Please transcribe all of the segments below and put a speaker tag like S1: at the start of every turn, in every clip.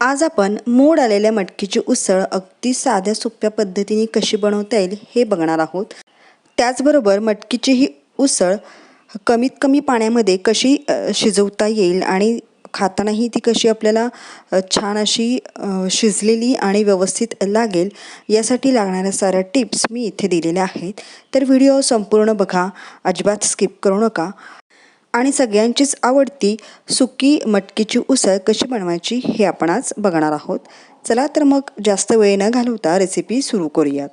S1: आज आपण मोड आलेल्या मटकीची उसळ अगदी साध्या सोप्या पद्धतीने कशी बनवता येईल हे बघणार आहोत. त्याचबरोबर मटकीची ही उसळ कमीत कमी पाण्यामध्ये कशी शिजवता येईल आणि खातानाही ती कशी आपल्याला छान अशी शिजलेली आणि व्यवस्थित लागेल यासाठी लागणाऱ्या साऱ्या टिप्स मी इथे दिलेल्या आहेत. तर व्हिडिओ संपूर्ण बघा अजिबात स्किप करू नका. आणि सगळ्यांचीच आवडती सुकी मटकीची उसळ कशी बनवायची हे आपण आज बघणार आहोत. चला तर मग जास्त वेळ न घालवता रेसिपी सुरू करूयात.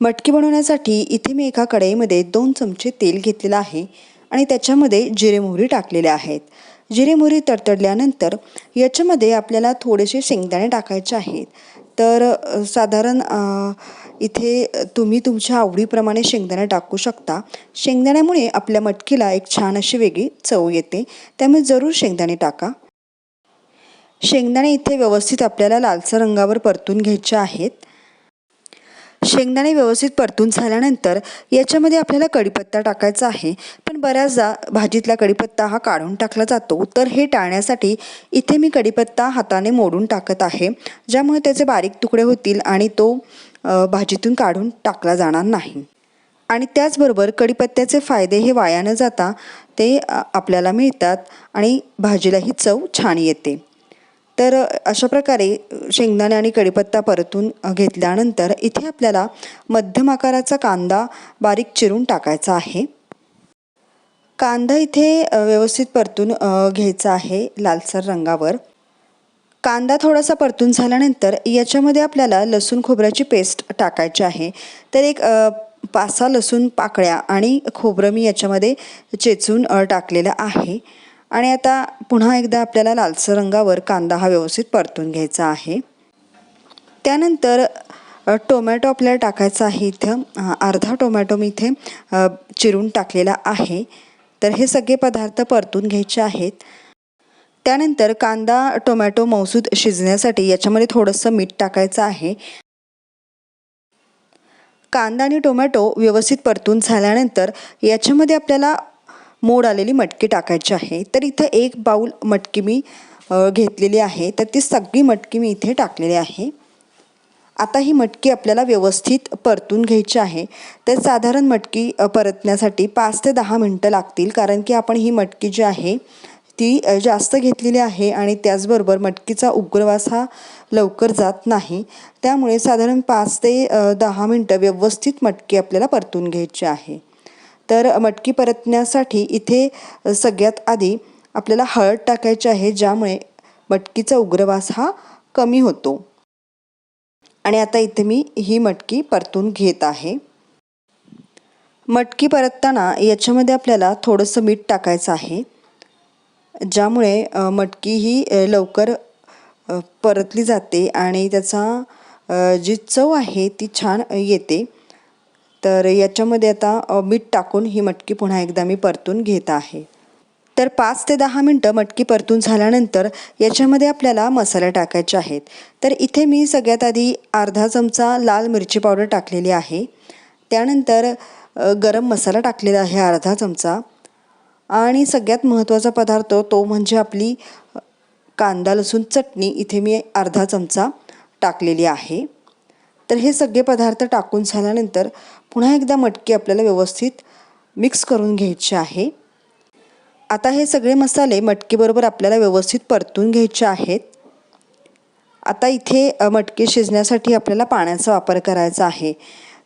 S1: मटकी बनवण्यासाठी इथे मी एका कढईमध्ये दोन चमचे तेल घेतलेलं आहे आणि त्याच्यामध्ये जिरे मोहरी टाकलेले आहेत. जिरे मोहरी तडतडल्यानंतर याच्यामध्ये आपल्याला थोडेसे शेंगदाणे टाकायचे आहेत. तर साधारण इथे तुम्ही तुमच्या आवडीप्रमाणे शेंगदाणे टाकू शकता. शेंगदाण्यामुळे आपल्या मटकीला एक छान अशी वेगळी चव येते. त्यामुळे जरूर शेंगदाणे टाका. शेंगदाणे इथे व्यवस्थित आपल्याला लालसर रंगावर परतून घ्यायचे आहेत. शेंगदाणे व्यवस्थित परतून झाल्यानंतर याच्यामध्ये आपल्याला कढीपत्ता टाकायचा आहे. पण बऱ्याचदा भाजीतला कढीपत्ता हा काढून टाकला जातो. तर हे टाळण्यासाठी इथे मी कढीपत्ता हाताने मोडून टाकत आहे. ज्यामुळे त्याचे बारीक तुकडे होतील आणि तो भाजीतून काढून टाकला जाणार नाही. आणि त्याचबरोबर कढीपत्त्याचे फायदे हे वाया न जाता ते आपल्याला मिळतात आणि भाजीलाही चव छान येते. तर अशा प्रकारे शेंगदाणे आणि कढीपत्ता परतून घेतल्यानंतर इथे आपल्याला मध्यम आकाराचा कांदा बारीक चिरून टाकायचा आहे. कांदा इथे व्यवस्थित परतून घ्यायचा आहे लालसर रंगावर. कांदा थोडासा परतून झाल्यानंतर याच्यामध्ये आपल्याला लसूण खोबऱ्याची पेस्ट टाकायची आहे. तर एक पाच सहा लसूण पाकळ्या आणि खोबरं मी याच्यामध्ये चेचून टाकलेलं आहे. आणि आता पुन्हा एकदा आपल्याला लालसर रंगावर कांदा हा व्यवस्थित परतून घ्यायचा आहे. त्यानंतर टोमॅटो आपल्याला टाकायचा आहे इथं. अर्धा टोमॅटो मी इथे चिरून टाकलेला आहे. तर हे सगळे पदार्थ परतून घ्यायचे आहेत. त्यानंतर कांदा टोमॅटो मौसूद शिजण्यासाठी याच्यामध्ये थोडंसं मीठ टाकायचं आहे. कांदा आणि टोमॅटो व्यवस्थित परतून झाल्यानंतर याच्यामध्ये आपल्याला मोड आलेली मटकी टाकायची आहे. तर इथं एक बाऊल मटकी मी घेतलेली आहे. तर ती सगळी मटकी मी इथे टाकलेली आहे. आता ही मटकी आपल्याला व्यवस्थित परतून घ्यायची आहे. तर साधारण मटकी परतण्यासाठी पाच ते दहा मिनटं लागतील. कारण की आपण ही मटकी जी आहे ती जास्त घेतलेली आहे आणि त्याचबरोबर मटकीचा उग्रवास हा लवकर जात नाही. त्यामुळे साधारण पाच ते दहा मिनटं व्यवस्थित मटकी आपल्याला परतून घ्यायची आहे. तर मटकी परतण्यासाठी इथे सगळ्यात आधी आपल्याला हळद टाकायची आहे ज्यामुळे मटकीचा उग्रवास हा कमी होतो. आणि आता इथे मी ही मटकी परतून घेत आहे. मटकी परतताना याच्यामध्ये आपल्याला थोडंसं मीठ टाकायचं आहे. ज्यामुळे मटकी ही लवकर परतली जाते आणि त्याचा जी चव आहे ती छान येते. तर याच्यामध्ये आता मीठ टाकून ही मटकी पुन्हा एकदा मी परतून घेत आहे. तर पाच ते दहा मिनटं मटकी परतून झाल्यानंतर याच्यामध्ये आपल्याला मसाले टाकायचे आहेत. तर इथे मी सगळ्यात आधी अर्धा चमचा लाल मिरची पावडर टाकलेली आहे. त्यानंतर गरम मसाला टाकलेला आहे अर्धा चमचा. आणि सगळ्यात महत्त्वाचा पदार्थ तो म्हणजे आपली कांदा लसूण चटणी इथे मी अर्धा चमचा टाकलेली आहे. तर हे सगळे पदार्थ टाकून झाल्यानंतर पुन्हा एकदा मटकी आपल्याला व्यवस्थित मिक्स करून घ्यायची आहे. आता हे सगळे मसाले मटकीबरोबर आपल्याला व्यवस्थित परतून घ्यायचे आहेत. आता इथे मटकी शिजण्यासाठी आपल्याला पाण्याचा वापर करायचा आहे.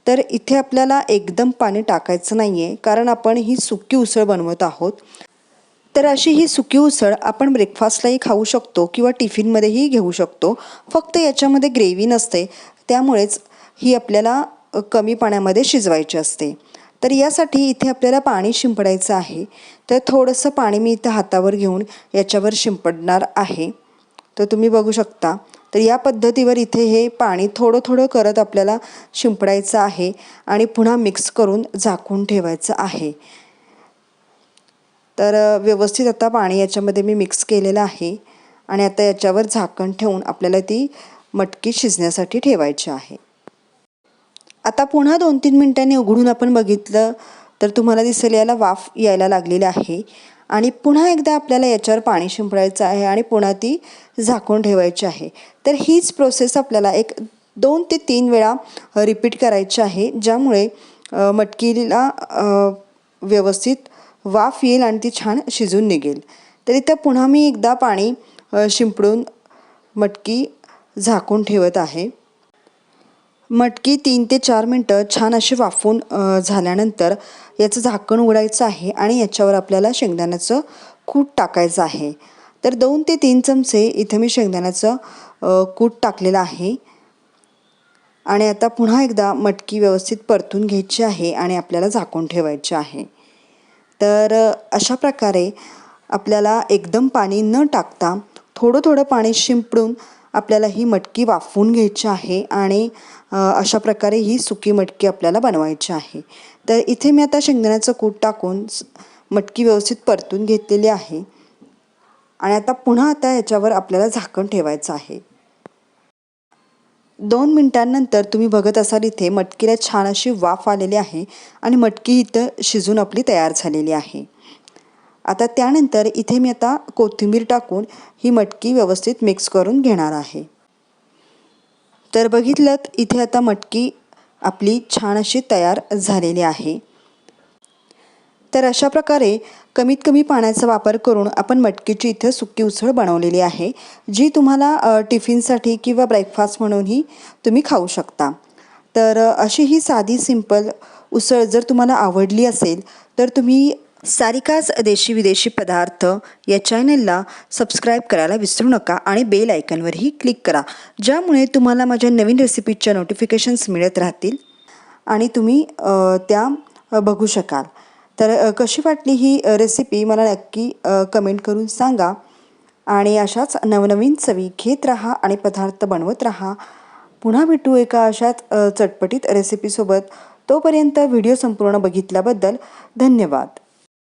S1: तर इथे आपल्याला एकदम पाणी टाकायचं नाही आहे कारण आपण ही सुकी उसळ बनवत आहोत. तर अशी ही सुकी उसळ आपण ब्रेकफास्टलाही खाऊ शकतो किंवा टिफिनमध्येही घेऊ शकतो. फक्त याच्यामध्ये ग्रेव्ही नसते त्यामुळेच ही आपल्याला कमी पाण्यामध्ये शिजवायची असते. तर यासाठी इथे आपल्याला पाणी शिंपडायचं आहे. तर थोडंसं पाणी मी इथं हातावर घेऊन याच्यावर शिंपडणार आहे. तर तुम्ही बघू शकता. तर या पद्धतीवर इथे हे पाणी थोडं थोडं करत आपल्याला शिंपडायचं आहे आणि पुन्हा मिक्स करून झाकून ठेवायचं आहे. तर व्यवस्थित आता पाणी याच्यामध्ये मी मिक्स केलेलं आहे आणि आता याच्यावर झाकण ठेवून आपल्याला ती मटकी शिजण्यासाठी ठेवायची आहे. आता पुन्हा दोन तीन मिनटांनी उघडून आपण बघितलं तर तुम्हाला दिसेल याला वाफ यायला लागलेली आहे आणि पुन्हा एकदा आपल्याला याच्यावर पाणी शिंपडायचं आहे आणि पुन्हा ती झाकून ठेवायची आहे. तर हीच प्रोसेस आपल्याला एक दोन ते तीन वेळा रिपीट करायची आहे ज्यामुळे मटकीला व्यवस्थित वाफ येईल आणि ती छान शिजून निघेल. तर इथं पुन्हा मी एकदा पाणी शिंपडून मटकी झाकून ठेवत आहे. मटकी तीन ते चार मिनटं छान अशी वाफून झाल्यानंतर याचं झाकण उघडायचं आहे आणि याच्यावर आपल्याला शेंगदाण्याचं कूट टाकायचं आहे. तर दोन ते तीन चमचे इथं मी शेंगदाण्याचं कूट टाकलेलं आहे. आणि आता पुन्हा एकदा मटकी व्यवस्थित परतून घ्यायची आहे आणि आपल्याला झाकून ठेवायची आहे. तर अशा प्रकारे आपल्याला एकदम पाणी न टाकता थोडं थोडं पाणी शिंपडून आपल्याला ही मटकी वाफवून घ्यायची आहे आणि अशा प्रकारे ही सुकी मटकी आपल्याला बनवायची आहे. तर इथे मी आता शेंगदाण्याचं कूट टाकून मटकी व्यवस्थित परतून घेतलेली आहे. आणि आता पुन्हा आता याच्यावर आपल्याला झाकण ठेवायचं आहे. दोन मिनटांनंतर तुम्ही बघत असाल इथे मटकीला छान अशी वाफ आलेली आहे आणि मटकी इथं शिजून आपली तयार झालेली आहे. आता त्यानंतर इथे मी आता कोथिंबीर टाकून ही मटकी व्यवस्थित मिक्स करून घेणार आहे. तर बघितलं इथे आता मटकी आपली छान अशी तयार झालेली आहे. तर अशा प्रकारे कमीत कमी पाण्याचा वापर करून आपण मटकीची इथं सुकी उसळ बनवलेली आहे जी तुम्हाला टिफिनसाठी किंवा ब्रेकफास्ट म्हणूनही तुम्ही खाऊ शकता. तर अशी ही साधी सिंपल उसळ जर तुम्हाला आवडली असेल तर तुम्ही सारिकाच देशी विदेशी पदार्थ या चॅनलला सबस्क्राईब करायला विसरू नका आणि बेल आयकनवरही क्लिक करा. ज्यामुळे तुम्हाला माझ्या नवीन रेसिपीच्या नोटिफिकेशन्स मिळत राहतील आणि तुम्ही त्या बघू शकाल. तर कशी वाटली ही रेसिपी मला नक्की कमेंट करून सांगा. आणि अशाच नवनवीन चवी घेत राहा आणि पदार्थ बनवत राहा. पुन्हा भेटू एका अशाच चटपटीत रेसिपीसोबत तोपर्यंत व्हिडिओ संपूर्ण बघितल्याबद्दल धन्यवाद.